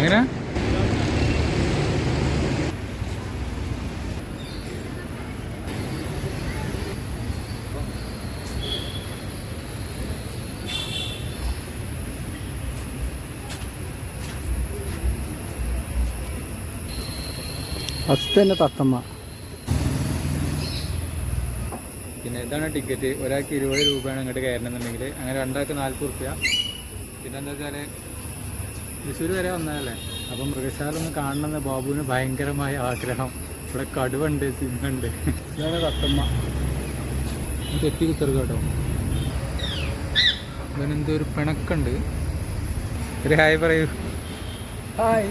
എങ്ങനെ? ഫസ്റ്റ് തന്നെ തത്തമ്മ. പിന്നെ ഇതാണ് ടിക്കറ്റ്. ഒരാൾക്ക് ഇരുപത് രൂപയാണ് ഇങ്ങോട്ട് കയറണമെന്നുണ്ടെങ്കിൽ. അങ്ങനെ രണ്ടാൾക്ക് നാൽപ്പത് റുപ്യ. പിന്നെ എന്താ വെച്ചാൽ തൃശ്ശൂർ വരെ വന്നതല്ലേ? അപ്പം മൃഗശാല ഒന്ന് കാണണമെന്ന് ബാബുവിന് ഭയങ്കരമായ ആഗ്രഹം. ഇവിടെ കടുവുണ്ട് സിംഹുണ്ട് ഇതാണ് തത്തമ്മ തെറ്റി കുത്തറുക കേട്ടോ. ഇവനെന്തോ ഒരു പിണക്കുണ്ട്. ഒരു ഹായ് പറയൂ. ഹായ്.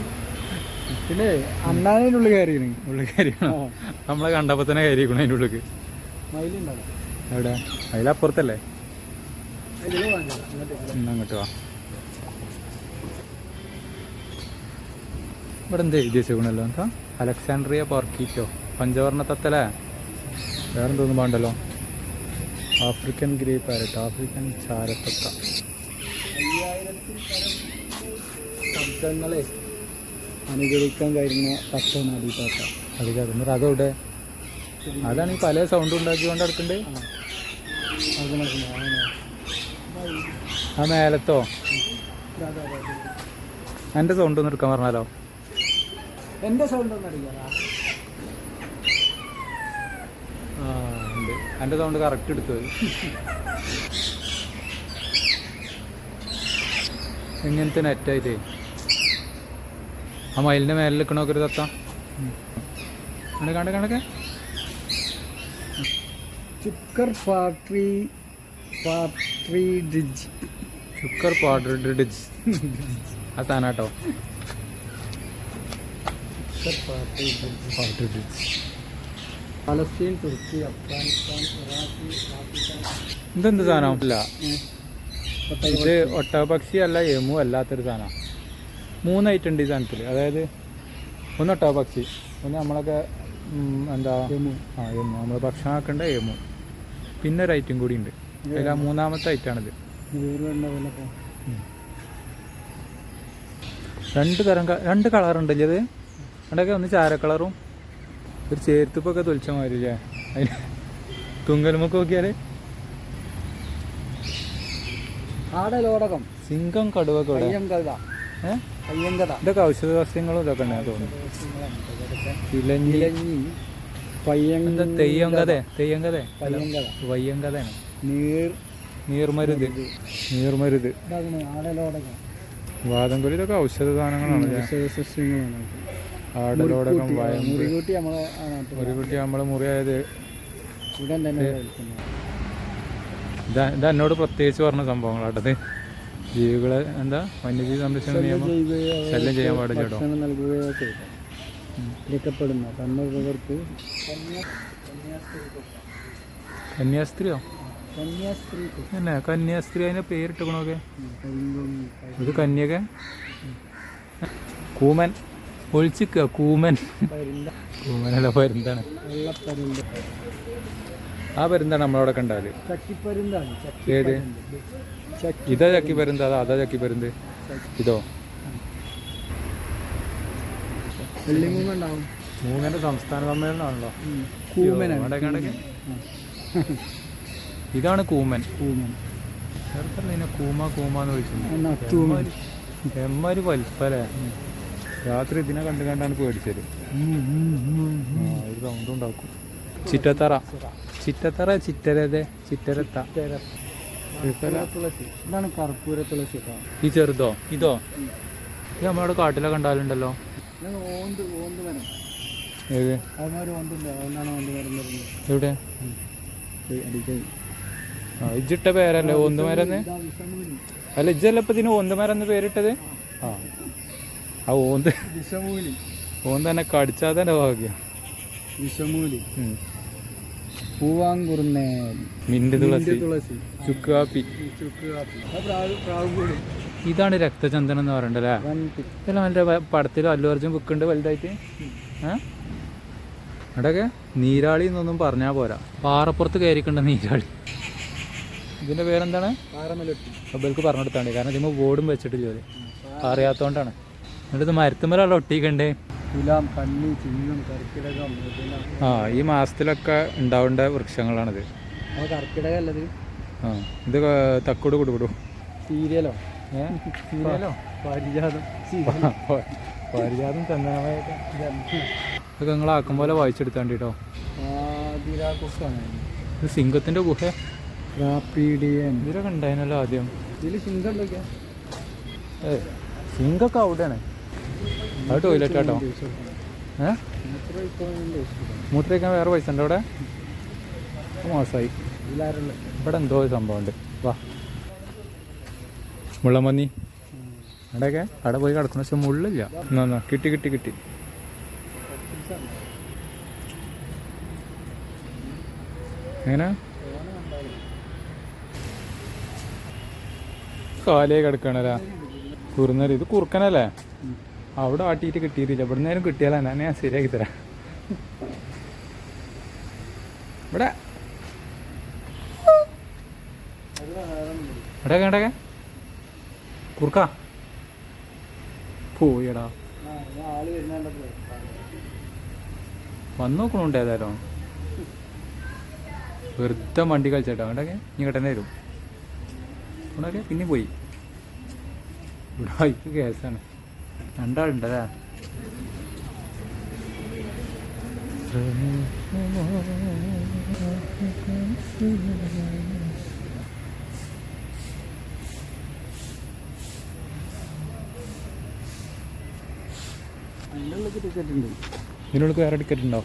പിന്നെ അണ്ണാനതിനുള്ളിൽ കയറിയാണ് ഉള്ളിൽ കയറിയണോ? നമ്മളെ കണ്ടപ്പോൾ തന്നെ കയറിയിരിക്കണം അതിന്റെ ഉള്ളിൽ മയിലുണ്ടാവും എവിടെ? അതിലപ്പുറത്തല്ലേ അങ്ങോട്ട് വാ. ഇവിടെ എന്താ എഴുതി വെച്ചേക്കണല്ലോ എന്താ? അലക്സാൻഡ്രിയ പോർക്കീറ്റോ പഞ്ചവർണ വേറെ എന്തോന്നും പാണ്ടല്ലോ ആഫ്രിക്കൻ ഗ്രേ പാരറ്റ് ആഫ്രിക്കൻ ചാരത്തത്ത. ശബ്ദങ്ങളെ അനുകരിക്കാൻ കഴിയുന്ന തത്ത നദീതാത്ത അത് കിടന്നത് അതവിടെ അതാണ് ഈ പല സൗണ്ട് ഉണ്ടാക്കിക്കൊണ്ട് മനസ്സിലാവും ആ. മേലത്തോ? എന്റെ സൗണ്ട് ഒന്ന് എടുക്കാൻ പറഞ്ഞാലോ? എന്റെ സൗണ്ട് ഒന്നും അടിക്കാറാ ഉണ്ട്. എന്റെ സൗണ്ട് കറക്റ്റ് എടുത്തു. ഇങ്ങനത്തെ നെറ്റായിട്ടേ ആ മയിലിന്റെ മേലെ നിൽക്കണൊക്കെ ഒരു തത്ത. കണ്ട കണ്ട കണ്ടൊക്കെ ചുക്കർ ഫാക്ടറി ഫാക്ടറി ഡിജ് ചുക്കർ പൗഡർ ആ സാധനം കേട്ടോ. പാട്രി പലസ്തീൻ തുർക്കി അഫ്ഗാനിസ്ഥാൻ ഇറാഖ് പാകിസ്ഥാൻ. ഇതെന്ത് സാധനം? ഇല്ല. ഇത് ഒട്ടകപക്ഷി അല്ല എമു അല്ലാത്തൊരു സാധനമാണ് മൂന്നായിട്ടുണ്ട് ഉണ്ട് ഈ സാധനത്തിൽ അതായത് ഒന്ന് ഒട്ടകപക്ഷി ഒന്ന് നമ്മളൊക്കെ എന്താ? എമു. ആ എമു. നമ്മൾ ഭക്ഷണം ആക്കേണ്ട എമു. പിന്നെ ഒരു ഐറ്റം കൂടി ഉണ്ട്. അതിൽ ആ മൂന്നാമത്തെ ഐറ്റാണിത് രണ്ട് തരം രണ്ട് കളർ ഉണ്ടല്ലേ അതൊക്കെ ഒന്ന് ചാരക്കളറും ഒരു ചേർത്തുപ്പൊക്കെ തൊലിച്ച മാതിരി അല്ലേ അതിന് തുങ്കലുമൊക്കെ നോക്കിയാൽ ആടലോടകം സിംഗം കടുവൊക്കെ ഇതൊക്കെ ഔഷധ സസ്യങ്ങളും ഇതൊക്കെ ഉണ്ട് തോന്നുന്നു. ഇലഞ്ഞി. ഇലഞ്ഞി. പയ്യങ്ക എന്താ തെയ്യം കഥ തെയ്യം കഥ പയ്യങ്കത നീർ. നീർമരുത്. നീർമരുത്. വാദംകൊലി ഇതൊക്കെ ഔഷധ സാധനങ്ങളാണ് ഔഷധ സസ്യങ്ങളാണ് ആടലോടകം വയമ്പ്. ഒരു കുട്ടി നമ്മളെ മുറിയായത് ഇതാ എന്നോട് പ്രത്യേകിച്ച് പറഞ്ഞ സംഭവങ്ങളാട്ടത്. ജീവികളെ എന്താ വന്യജീവി സംരക്ഷണ നിയമം ശല്യം ചെയ്യാൻ പാടില്ല കേട്ടോ. കന്യാസ്ത്രീയോ? കന്യാസ്ത്രീ തന്നെ കന്യാസ്ത്രീ അതിനെ പേരിട്ടണോക്കെ ഇത് കന്യക? കൂമൻ. ഒളിച്ചിക്ക കൂമൻ. കൂമനല്ല പരുന്താണ്. ആ പരുന്താണ് നമ്മളവിടെ കണ്ടാൽ. ഏത്? ഇതാ ചക്കി പരുന്ത്. അതാ അതാ ചക്കി പരുന്ത്. ഇതോ. മൂങ്ങന്റെ സംസ്ഥാന സമ്മേളനമാണല്ലോ. ഇതാണ് കൂമൻ. കൂമൻ. കൂമ കൂമാന്ന് വിളിച്ചത് നത്തൂമൻ എമ്മാര് വലിപ്പല്ലേ? രാത്രി ഇതിനെ കണ്ടു കണ്ടാണ് പേടിച്ചത്. ആ, ഒരു സൗണ്ട് ഉണ്ടാക്കും. ചിറ്റത്തറ. ചിറ്റത്തറ ചിറ്റരതെ ചിറ്റരത്ത. ഇതാണ് കർപ്പൂര തുളസി ഈ ചെറുതോ? ഇതോ? ഇത് നമ്മളവിടെ കാട്ടിലൊക്കെ ഉണ്ടാവലുണ്ടല്ലോ ഏത്? എവിടെ? ഇജിട്ട പേരല്ലേ? ഓന്തുമരന്ന് ഇതാ അല്ല ഇജ്ജല്ല ഇപ്പൊ ഇതിന് ഓന്തുമരെന്ന് പേരിട്ടത്? ആ. ആ ഓന്ത് വിഷമൂലി. ഓന്ത് തന്നെ കടിച്ചാൽ തന്നെ ഭാഗ്യം. വിഷമൂലി. ഉം. പൂവാങ്കുറുന്നേൽ മിന്റ് തുളസി. ഇതാണ് രക്തചന്ദനം എന്ന് പറയണ്ടല്ലേ അല്ലേ? ഇതെല്ലാം നല്ല പടത്തിലോ പടത്തിൽ അല്ലു അർജുൻ ബുക്കുണ്ട് വലുതായിട്ട് ഏ? അവിടെയൊക്കെ നീരാളി എന്നൊന്നും പറഞ്ഞാൽ പോരാ. പാറപ്പുറത്ത് കയറിക്കണ്ട നീരാളി. ഇതിന്റെ പേരെന്താണ്? മൊബൈൽക്ക് പറഞ്ഞു കാരണം ഇതിന് ബോർഡും വെച്ചിട്ടില്ല അറിയാത്തോണ്ടാണ്. എന്നിട്ട് മരത്തുമ്മലുള്ള ഒട്ടിക്കണ്ടേ. തുലാം കണ്ണി ചിങ്ങം കർക്കിടകം. ആ ഈ മാസത്തിലൊക്കെ ഉണ്ടാവേണ്ട വൃക്ഷങ്ങളാണിത്. കർക്കിടകല്ലത്. ആ ഇത് തക്കോട് കൊടുവിടും സീരിയലോ? സീരിയലോ? പാരിജാതം. പാരിജാതം ചന്ദനമായിട്ട് ഇതൊക്കെ നിങ്ങൾ ആക്കും പോലെ വായിച്ചെടുത്താണ്ട് കേട്ടോ ഇത് സിംഗത്തിന്റെ ഗുഹ. ഇതിലൊക്കെ ഉണ്ടായിരുന്നല്ലോ ആദ്യം. ഇതിൽ സിംഗം ഏ സിംഗൊക്കെ അവിടെയാണ്. അത് ടോയ്ലറ്റ് കേട്ടോ ഏ? മൂത്രയ്ക്കാൻ വേറെ പൈസ ഉണ്ട് അവിടെ? മോശമായി. ഇവിടെ എന്തോ ഒരു സംഭവമുണ്ട്. വാ. മുള്ളമന്നി അവിടെയൊക്കെ? അവിടെ പോയി കിടക്കുന്ന പക്ഷെ മുള്ളില്ല. എന്നാ കിട്ടി കിട്ടി കിട്ടി. എങ്ങനെ? കാലേ കിടക്കണല്ലേ? കുറുന്നല്ലേ ഇത് കുറുക്കനല്ലേ? അവിടെ ആട്ടിയിട്ട് കിട്ടിയിട്ടില്ല. ഇവിടെ നേരം കിട്ടിയാലേ ഞാൻ ഞാൻ ശരിയാക്കി തരാം. ഇവിടെ. എടാ കേണ്ടൊക്കെ കുറുക്ക പോയിടാ. വന്നു നോക്കണുണ്ട് ഏതായാലും. വെറുതെ വണ്ടി കളിച്ചേട്ടോ. അങ്ങോട്ടൊക്കെ നീ കേട്ടെന്നെ വരും. പിന്നെ പോയി. ഇവിടെ കേസാണ് രണ്ടാളുണ്ടല്ലേ? ഇതിനുള്ളിൽ വേറെ ടിക്കറ്റ് ഉണ്ടോ?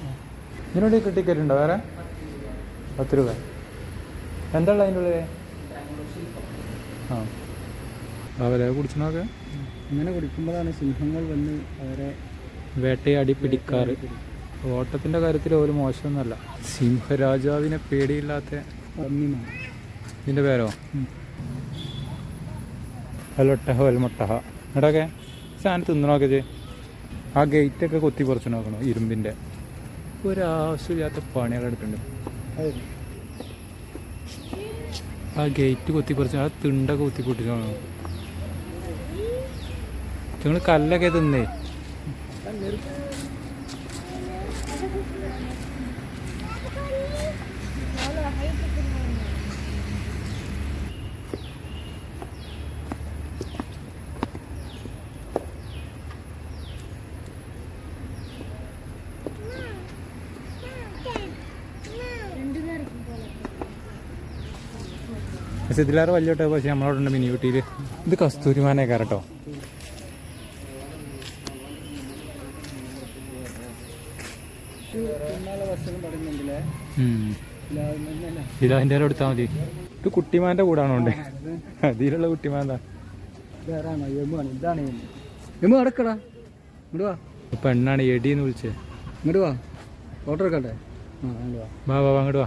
ഇതിനോട് ടിക്കറ്റ് ഉണ്ടോ? വേറെ? പത്ത് രൂപ. എന്താ ഉള്ളത് അതിന്റെ ഉള്ളിൽ ആ അവരെ കുടിച്ചു കുടിച്ചണൊക്കെ ഇങ്ങനെ കുടിക്കുമ്പോഴാണ് സിംഹങ്ങൾ വന്ന് അവരെ വേട്ടയാടി പിടിക്കാറ് ഓട്ടത്തിന്റെ കാര്യത്തിൽ ഒരു മോശമൊന്നുമല്ല. സിംഹരാജാവിനെ പേടിയില്ലാത്ത ഇതിന്റെ പേരോ? ഹലൊട്ടഹ വൽമൊട്ടഹ. എടൊക്കെ സാധനം തിന്നണമൊക്കെ ചേ ആ ഗേറ്റൊക്കെ കൊത്തി പറിച്ചു നോക്കണം ഇരുമ്പിന്റെ ഒരാവശ്യമില്ലാത്ത പണികൾ എടുക്കുന്നുണ്ട് ആ ഗേറ്റ് കൊത്തി പറിച്ചു ആ തിണ്ടൊക്കെ കുത്തി പൊട്ടിച്ചു നോക്കണം. നിങ്ങൾ കല്ലൊക്കെ തിന്നേ. പക്ഷെ ഇതിലേറെ വലിയ പക്ഷെ നമ്മളവിടെ ഉണ്ട് മിനി ഊട്ടിയിൽ ഇത് കസ്തൂരിമാനെ ഇതിലതിന്റെ എടുത്താൽ മതി. ഇത് കുട്ടിമാന്റെ കൂടാണോണ്ട് അതിലുള്ള കുട്ടിമാന്താ. യമു അടക്കടാ ഇങ്ങോട്ട് വാ. പെണ്ണാണ് എന്ന് വിളിച്ചത് ഇങ്ങോട്ട് വാ. എടുക്കട്ടെ? വാ. വാ അങ്ങോട്ട്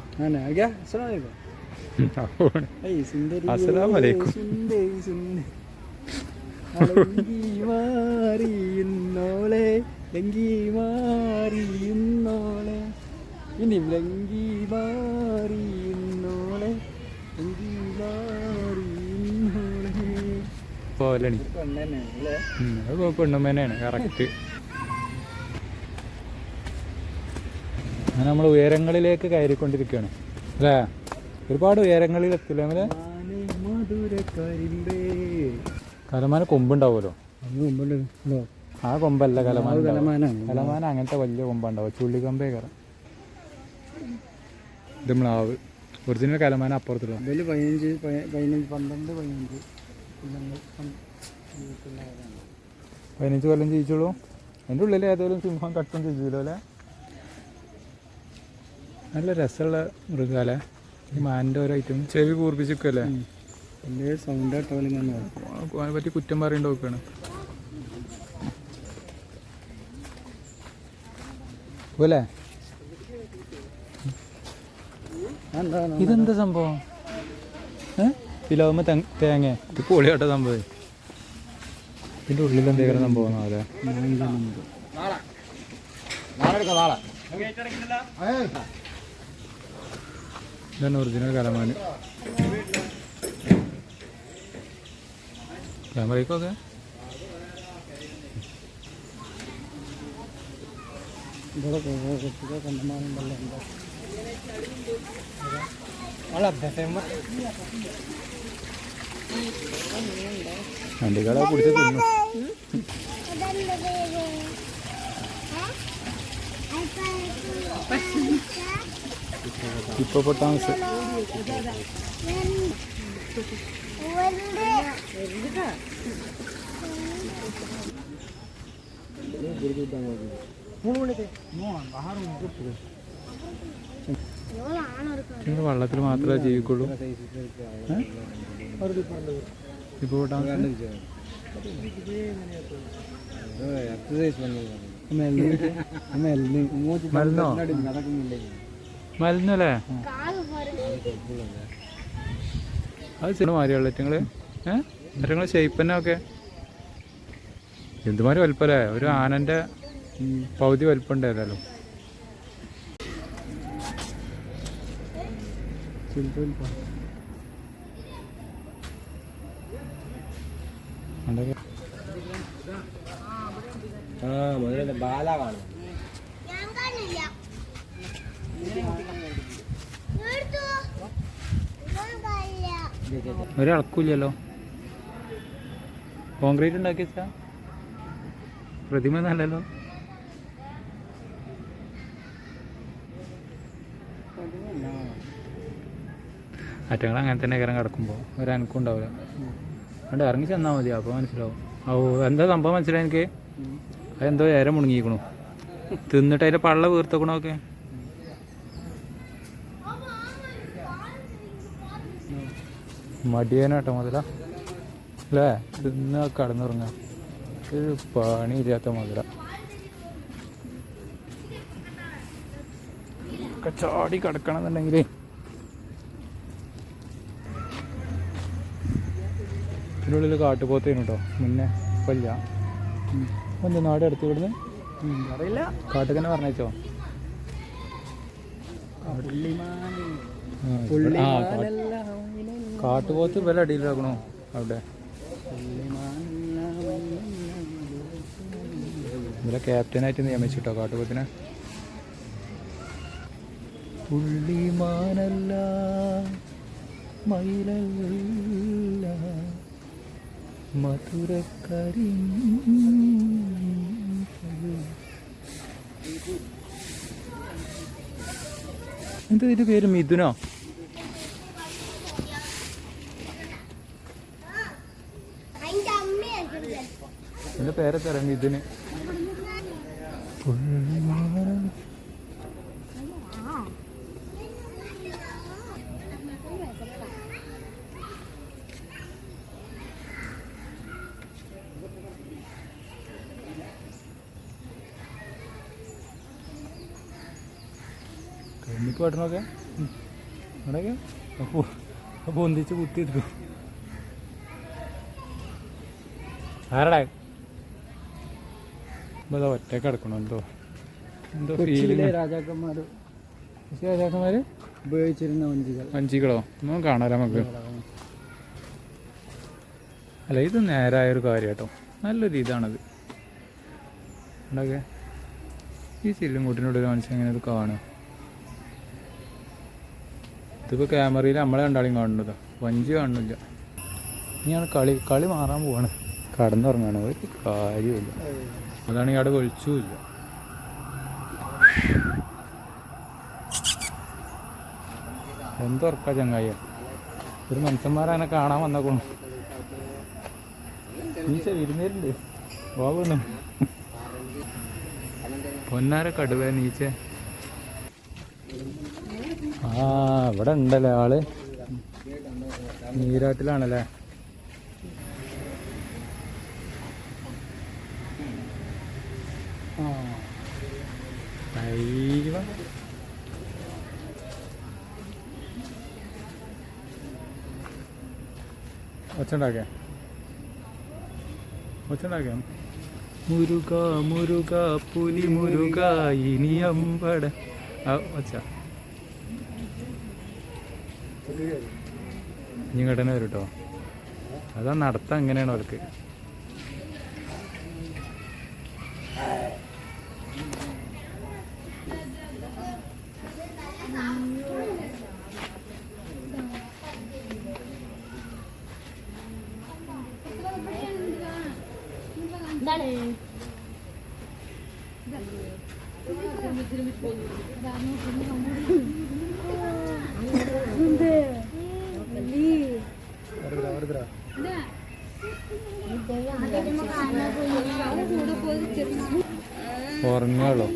മാറിയുന്നോളെ മാറിയുന്നോളെ. ഇനി ലങ്കി മാറിയുന്നോളെ ലങ്കി പോലണി പെണ്ണുമ്മേനെയാണ് കറക്റ്റ് അങ്ങനെ നമ്മൾ ഉയരങ്ങളിലേക്ക് കയറിക്കൊണ്ടിരിക്കുകയാണ്. അല്ലേ? ഒരുപാട് ഉയരങ്ങളിൽ എത്തില്ല നമ്മൾ കലമാന കൊമ്പുണ്ടാവുമല്ലോ. ആ കൊമ്പല്ല കലമാന കലമാന അങ്ങനത്തെ വലിയ കൊമ്പുണ്ടാവും ചുള്ളിക്കമ്പേ കയറാം. ഇത് മ്ലാവ് ഒറിജിനൽ കലമാന അപ്പുറത്തുള്ള ഇതിൽ പതിനഞ്ച് പതിനഞ്ച് പന്ത്രണ്ട് പതിനഞ്ച്. പതിനഞ്ച് കൊല്ലം ജീവിച്ചുള്ളൂ അതിന്റെ ഉള്ളിൽ ഏതെങ്കിലും സിംഹം കട്ടും ചെയ്യൂലോ അല്ലേ? നല്ല രസമുള്ള മൃഗാലേ. ഈ മാനിന്റെ ഓരോ ഐറ്റം ചെവി കൂർപ്പിച്ചിരിക്കല്ലേ എന്റെ സൗണ്ട് അതിനെ പറ്റി കുറ്റം പറയേണ്ട നോക്കുകയാണ് പോലെ എന്താണ് ഇതെന്താ സംഭവം? പിലാവുമ്പോ തേങ്ങ ഇത് പൊളിയാട്ട സംഭവം. ഇതിന്റെ ഉള്ളിൽ എന്തെങ്കിലും സംഭവം മാങ്കലുണ്ട്. ഇതാണ് ഒറിജിനൽ കലമാന് ക്യാമറയ്ക്കൊക്കെ ഇവിടെ കണ്ടമാനുണ്ടല്ലോ വണ്ടികളെ പിടിച്ച് തിന്നു ഇപ്പൊ പൊട്ടാമസ് മൂന്ന് മണിക്ക് മൂന്നാണ് ആറ് മണിക്ക് നിങ്ങൾ വള്ളത്തിൽ മാത്രമേ ജീവിക്കുള്ളൂ? ഇപ്പോൾ മരുന്നോ മരുന്നല്ലേ അത് ചെറു മാറിയുള്ള നിങ്ങൾ ഷേപ്പ് തന്നെ ഒക്കെ. എന്തുമാതിരി വലിപ്പല്ലേ? ഒരു ആനന്റെ പകുതി വലിപ്പം ഉണ്ടായതല്ലോ ആ മുതലേ ബാല കാണും. ഒരളക്കൂല്ലോ കോൺക്രീറ്റ് ഉണ്ടാക്കി വെച്ചാ പ്രതിമ നല്ലല്ലോ. അറ്റങ്ങൾ അങ്ങനെ തന്നെ കയറാൻ കിടക്കുമ്പോൾ ഒരു അനക്കും ഉണ്ടാവില്ല. അതുകൊണ്ട് ഇറങ്ങി ചെന്നാൽ മതി അപ്പോൾ മനസ്സിലാവും. ഓ എന്താ സംഭവം മനസ്സിലായി എനിക്ക്? അതെന്തോ ഏറെ മുണുങ്ങിയിരിക്കണു. തിന്നിട്ട് അതിന്റെ പള്ള വീർത്തക്കണമൊക്കെ മടിയനാട്ടോ മുതല. അല്ലേ? തിന്ന് കടന്നുറങ്ങാം. ഒരു പണിയില്ലാത്ത മുതല. ചാടി കിടക്കണം ചാടി ഇതിനുള്ളിൽ കാട്ടുപോത്തേനു കേട്ടോ മുന്നേ കൊല്ല എന്താ നാട് അടുത്ത് ഇവിടുന്ന്? അറിയില്ല. കാട്ടുകന്നെ പറഞ്ഞോ കാട്ടുപോത്ത് വില അടിയിലാക്കണോ അവിടെ? ഇവിടെ ക്യാപ്റ്റനായിട്ട് നിയമിച്ചിട്ടോ കാട്ടുപോത്തിനെ? പുള്ളിമാനല്ല മയിലല്ല. മധുരക്കരി എന്താ ഇതിന്റെ പേര് മിഥുനോ? എന്റെ പേരെത്തരാം മിഥുന്? പുള്ളിമാനല്ല പെട്ടണൊക്കെ അവിടെയൊക്കെ അപ്പോൾ അപ്പോൾ ഒന്നിച്ച് കുത്തിയെടുക്കും ആരടാ? ഇപ്പോൾ അതാ ഒറ്റ കിടക്കണം. എന്തോ എന്തോ ഫീലിംഗ് രാജാക്കന്മാർ രാജാക്കന്മാര്. ഉപയോഗിച്ചിരുന്ന വഞ്ചികൾ. വഞ്ചികളോ? ഒന്നും കാണാല നമുക്ക്. അല്ല ഇത് നേരായൊരു കാര്യം കേട്ടോ. നല്ലൊരു ഇതാണത്. ഉണ്ടാക്കെ ഈ ചില്ലും കൂട്ടിനോട് ഒരു മനുഷ്യൻ എങ്ങനെ ഇത് കാണുക ഇതിപ്പോൾ ക്യാമറയിൽ നമ്മളെ കണ്ടാളും കാണുന്നത്. വഞ്ചി കാണുന്നില്ല. ഇനിയാണ് കളി. കളി മാറാൻ പോവാണ്. കടന്നുറങ്ങാണ്. ഒരു കാര്യമില്ല അതാണ് അവിടെ ഒഴിച്ചുമില്ല എന്തുറക്ക ചങ്ങായ ഒരു മനുഷ്യന്മാരങ്ങനെ കാണാൻ വന്നേക്കണു. ഇരുന്നേരുണ്ട് പോകണം പൊന്നാര കടുവ നീച്ച. ആ ഇവിടെ ഉണ്ടല്ലേ ആൾ? നീരാട്ടിലാണല്ലേ? ഒച്ചുണ്ടാക്കേ ഒച്ചുണ്ടാക്കേ മുരുക മുരുക പുലി മുരുക ഇനി അമ്പട ആ ഒച്ച. ഇങ്ങോട്ടന്നെ വരും കേട്ടോ അതാ നടത്തം അങ്ങനെയാണ് അവർക്ക്. എന്താണ്? ഉറങ്ങാളോ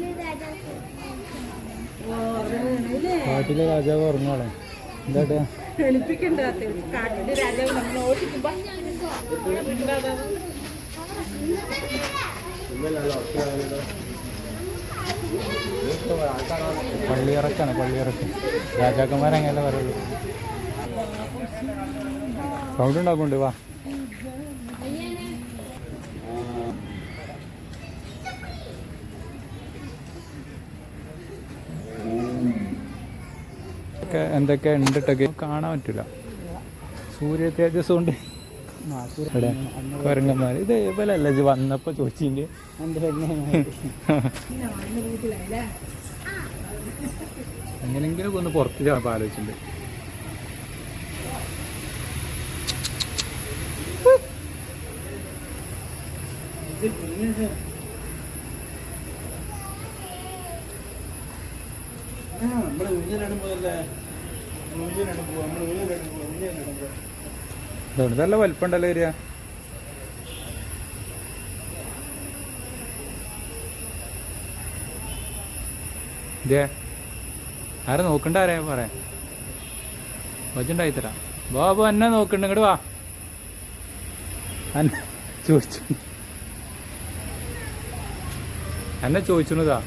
കാട്ടിലെ രാജാവ് ഉറങ്ങാളോ എന്താട്ടാ? പള്ളിയിറക്കാണ് പള്ളിയിറക്കം. രാജാക്കന്മാരങ്ങനെ പറയുള്ളൂ. സൗണ്ട് ഉണ്ടാക്കുന്നുണ്ട് വാ. ഒക്കെ എന്തൊക്കെ ഉണ്ടിട്ടൊക്കെ കാണാൻ പറ്റില്ല സൂര്യ തേജസ് കൊണ്ട് കുരങ്ങന്മാർ ഇത് ഇവലല്ല ഇത് വന്നപ്പോ ചോദിച്ചിന്റെ എങ്ങനെങ്കിലും ഒന്ന് പുറത്ത് ചാടാൻ ആലോചിച്ചിട്ടുണ്ട് നമ്മൾ ഊഞ്ഞാലിടുമ്പോഴല്ലേ ഊഞ്ഞാലിടുമ്പോ നമ്മൾ ഊഞ്ഞാലിടുമ്പോ ഊഞ്ഞാലിടുമ്പോ ഇതുകൊണ്ട് നല്ല വലിപ്പമുണ്ടല്ലോ ഏരിയ. ആരെ നോക്കണ്ട ആരെ പറയാം. വച്ചുണ്ടായി തരാം. ബാബു എന്നെ നോക്കണ്ട ഇങ്ങോട്ട് വാ. ചോദിച്ചു. എന്നെ ചോദിച്ചുന്നതാ.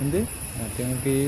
എന്ത്? മറ്റേ നമുക്ക് ഈ